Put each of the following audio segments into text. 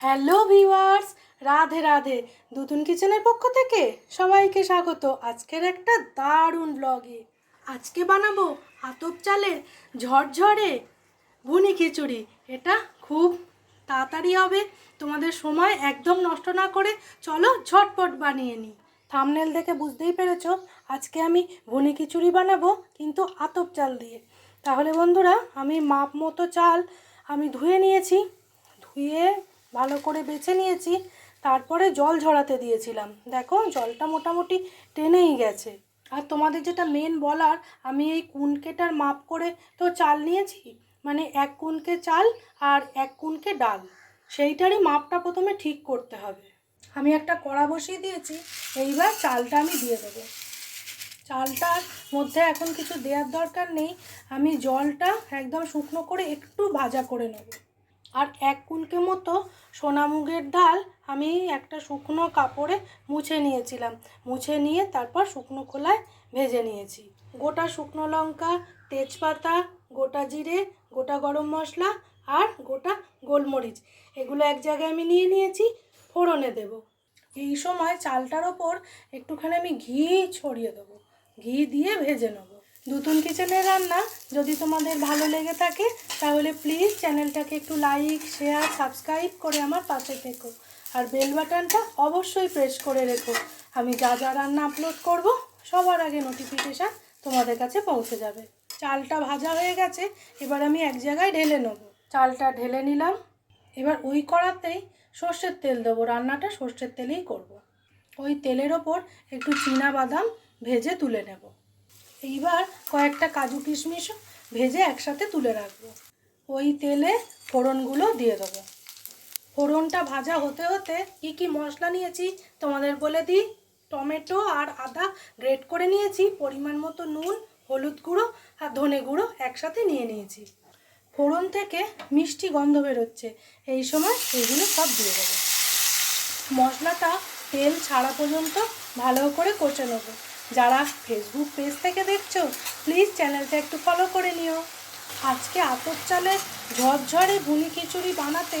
Hello viewers, Radhe Radhe. দুতুন কিচেনের পক্ষ থেকে সবাইকে স্বাগত। আজকের একটা দারুণ ব্লগে আজকে বানাবো আতপ চালের ঝরঝরে ভুনি খিচুড়ি। এটা খুব তাড়াতাড়ি হবে, তোমাদের সময় একদম নষ্ট না করে চলো ঝটপট বানিয়ে নিই। থামনেল দেখে বুঝতেই পেরেছ, আজকে আমি ভুনি খিচুড়ি বানাবো কিন্তু আতপ চাল দিয়ে। তাহলে বন্ধুরা, আমি মাপ মতো চাল আমি ধুয়ে নিয়েছি। ধুয়ে ভালো করে বেছে নিয়েছি। তারপরে জল ঝরাতে দিয়েছিলাম। দেখো, জলটা মোটামুটি টেনেই গেছে। আর তোমাদের যেটা মেন বলার, আমি এই কুনকেটার মাপ করে তো চাল নিয়েছি মানে এক কুনকে চাল আর এক কুনকে ডাল। সেইটারই মাপটা প্রথমে ঠিক করতে হবে। আমি একটা কড়া বসিয়ে দিয়েছি, এইবার চালটা আমি দিয়ে দেবো। চালটার মধ্যে এখন কিছু দেওয়ার দরকার নেই। আমি জলটা একদম শুকনো করে একটু ভাজা করে নেব। আর এক কুলকে মতো সোনামুগের ডাল আমি একটা শুকনো কাপড়ে মুছে নিয়েছিলাম। মুছে নিয়ে তারপর শুকনো খোলায় ভেজে নিয়েছি। গোটা শুকনো লঙ্কা, তেজপাতা, গোটা জিরে, গোটা গরম মশলা আর গোটা গোলমরিচ। এগুলো এক জায়গায় আমি নিয়ে নিয়েছি, ফোড়নে দেব। এই সময় চালটার ওপর একটুখানি আমি ঘি ছড়িয়ে দেবো। ঘি দিয়ে ভেজে নেব। নতুন কিচেনের রান্না, যদি তোমাদের ভালো লেগে থাকে, তাহলে প্লিজ চ্যানেলটাকে একটু লাইক শেয়ার সাবস্ক্রাইব করে আমার পাশে থেকো। আর বেল বাটনটা অবশ্যই প্রেস করে রেখো। আমি যা যা রান্না আপলোড করব, সবার আগে নোটিফিকেশান তোমাদের কাছে পৌঁছে যাবে। চালটা ভাজা হয়ে গেছে, এবার আমি এক জায়গায় ঢেলে নেব। চালটা ঢেলে নিলাম। এবার ওই কড়াতেই সর্ষের তেল দেবো। রান্নাটা সর্ষের তেলেই করব। ওই তেলের ওপর একটু চীনা বাদাম ভেজে তুলে নেব। এইবার কয়েকটা কাজু কিশমিশ ভেজে একসাথে তুলে রাখব। ওই তেলে ফোড়নগুলো দিয়ে দেবো। ফোড়নটা ভাজা হতে হতে কী কী মশলা নিয়েছি তোমাদের বলে দিই। টমেটো আর আদা গ্রেট করে নিয়েছি, পরিমাণ মতো নুন, হলুদ গুঁড়ো আর ধনে গুঁড়ো একসাথে নিয়ে নিয়েছি। ফোড়ন থেকে মিষ্টি গন্ধ বেরোচ্ছে, এই সময় এগুলো সব দিয়ে দেবো। মশলাটা তেল ছাড়া পর্যন্ত ভালো করে কষে নেব। যারা ফেসবুক পেজ থেকে দেখছ প্লিজ চ্যানেলটা একটু ফলো করে নিও। আজকে আতপ চালের ঝরঝরে ভুনি খিচুড়ি বানাতে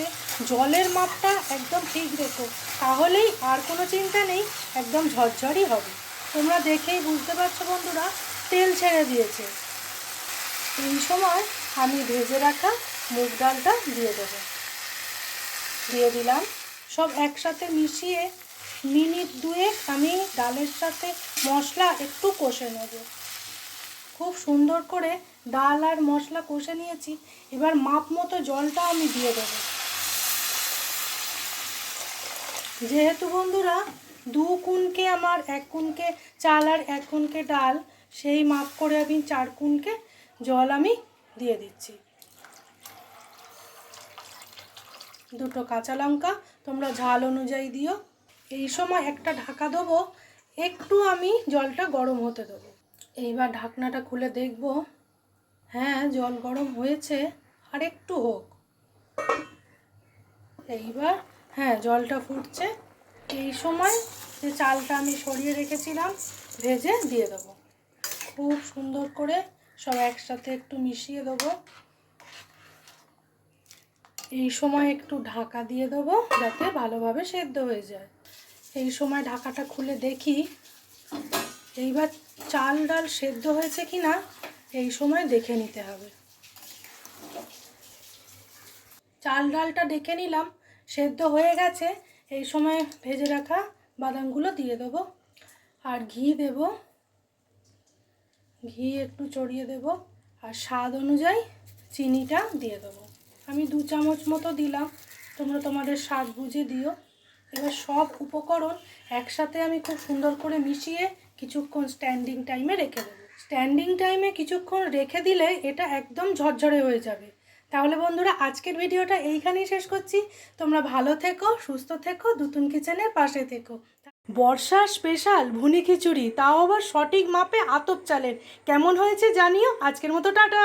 জলের মাপটা একদম ঠিক রেখো, তাহলেই আর কোনো চিন্তা নেই, একদম ঝরঝরই হবে। তোমরা দেখেই বুঝতে পারছ বন্ধুরা, তেল ছেড়ে দিয়েছে। এই সময় আমি ভেজে রাখা মুগ ডালটা দিয়ে দেবো। দিয়ে দিলাম, সব একসাথে মিশিয়ে মিনিট দুয়েক আমি ডালের সাথে মশলা একটু কষে নেব। খুব সুন্দর করে ডাল আর মশলা কষে নিয়েছি, এবার মাপ মতো জলটা আমি দিয়ে দেবো। যেহেতু বন্ধুরা, দু কুনকে আমার এক কুনকে চাল আর এক কুনকে ডাল, সেই মাপ করে আমি চার কুনকে জল আমি দিয়ে দিচ্ছি। দুটো কাঁচা লঙ্কা, তোমরা ঝাল অনুযায়ী দিও। এই সময় একটা ঢাকা দেবো, একটু আমি জলটা গরম হতে দেবো। এইবার ঢাকনাটা খুলে দেখব। হ্যাঁ জল গরম হয়েছে, আর একটু হোক। এইবার হ্যাঁ জলটা ফুটছে। এই সময় যে চালটা আমি সরিয়ে রেখেছিলাম, ভেজে দিয়ে দেবো। খুব সুন্দর করে সব একসাথে একটু মিশিয়ে দেবো। এই সময় একটু ঢাকা দিয়ে দেবো, যাতে ভালোভাবে সেদ্ধ হয়ে যায়। এই সময় ঢাকাটা খুলে দেখি। এইবার চাল ডাল সেদ্ধ হয়েছে কি না এই সময় দেখে নিতে হবে। চাল ডালটা ডেকে নিলাম, সেদ্ধ হয়ে গেছে। এই সময় ভেজে রাখা বাদামগুলো দিয়ে দেবো। আর ঘি দেব। ঘি একটু চড়িয়ে দেব। আর স্বাদ অনুযায়ী চিনিটা দিয়ে দেবো। আমি দু চামচ মতো দিলাম। তোমরা তোমাদের স্বাদ বুঝে দিও। এবার সব উপকরণ একসাথে আমি খুব সুন্দর করে মিশিয়ে কিছুক্ষণ স্ট্যান্ডিং টাইমে রেখে দেবো। স্ট্যান্ডিং টাইমে কিছুক্ষণ রেখে দিলে এটা একদম ঝরঝরে হয়ে যাবে। তাহলে বন্ধুরা, আজকের ভিডিওটা এইখানেই শেষ করছি। তোমরা ভালো থেকো, সুস্থ থেকো, দুতুন কিচেনের পাশে থেকো। বর্ষা স্পেশাল ভুনি খিচুড়ি, তাও আবার সঠিক মাপে আতপ চালের। কেমন হয়েছে জানিও? আজকের মতো টাটা!